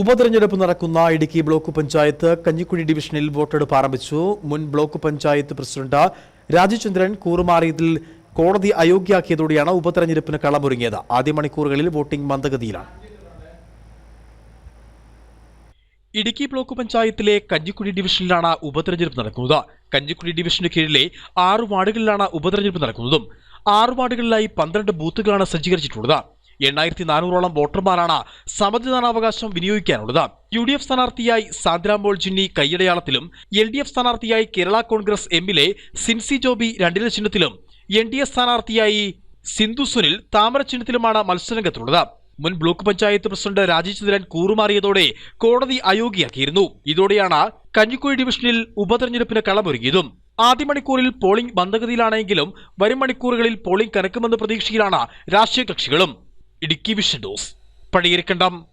ഉപതെരഞ്ഞെടുപ്പ് നടക്കുന്ന ഇടുക്കി ബ്ലോക്ക് പഞ്ചായത്ത് കഞ്ഞിക്കുഴി ഡിവിഷനിൽ വോട്ടെടുപ്പ് ആരംഭിച്ചു. മുൻ ബ്ലോക്ക് പഞ്ചായത്ത് പ്രസിഡന്റ് രാജചന്ദ്രൻ കൂറുമാറിയതിൽ കോടതി അയോഗ്യയാക്കിയതോടെയാണ് ഉപതെരഞ്ഞെടുപ്പിന് കളമൊരുങ്ങിയത്. ആദ്യ മണിക്കൂറുകളിൽ വോട്ടിംഗ് മന്ദഗതിയിലാണ്. ഇടുക്കി ബ്ലോക്ക് പഞ്ചായത്തിലെ കഞ്ഞിക്കുഴി ഡിവിഷനിലാണ് ഉപതെരഞ്ഞെടുപ്പ് നടക്കുന്നത്. കഞ്ഞിക്കുഴി ഡിവിഷന് കീഴിലെ ആറ് വാർഡുകളിലാണ് ഉപതെരഞ്ഞെടുപ്പ് നടക്കുന്നതും. ആറ് വാർഡുകളിലായി പന്ത്രണ്ട് ബൂത്തുകളാണ് സജ്ജീകരിച്ചിട്ടുള്ളത്. എണ്ണായിരത്തി നാനൂറോളം വോട്ടർമാരാണ് സമ്മതിദാനാവകാശം വിനിയോഗിക്കാനുള്ളത്. യു ഡി എഫ് സ്ഥാനാർത്ഥിയായി സാന്ദ്രാംബോൾ ജിന്നി കയ്യടയാളത്തിലും എൽ ഡി എഫ് സ്ഥാനാർത്ഥിയായി കേരള കോൺഗ്രസ് എമ്മിലെ സിൻസി ജോബി രണ്ടില ചിഹ്നത്തിലും എൻ ഡി എ സ്ഥാനാർത്ഥിയായി സിന്ധു സുനിൽ താമര ചിഹ്നത്തിലുമാണ് മത്സരരംഗത്തുള്ളത്. മുൻ ബ്ലോക്ക് പഞ്ചായത്ത് പ്രസിഡന്റ് രാജീവ്ചന്ദ്രൻ കൂറുമാറിയതോടെ കോടതി അയോഗ്യയാക്കിയിരുന്നു. ഇതോടെയാണ് കഞ്ഞിക്കുഴി ഡിവിഷനിൽ ഉപതെരഞ്ഞെടുപ്പിന് കളമൊരുങ്ങിയതും. ആദ്യ മണിക്കൂറിൽ പോളിംഗ് മന്ദഗതിയിലാണെങ്കിലും വരും മണിക്കൂറുകളിൽ പോളിംഗ് കനക്കുമെന്ന പ്രതീക്ഷയിലാണ് രാഷ്ട്രീയ കക്ഷികളും. ഇടുക്കി വിഷൻ ഡോസ് പടിയേരിക്കണ്ടം.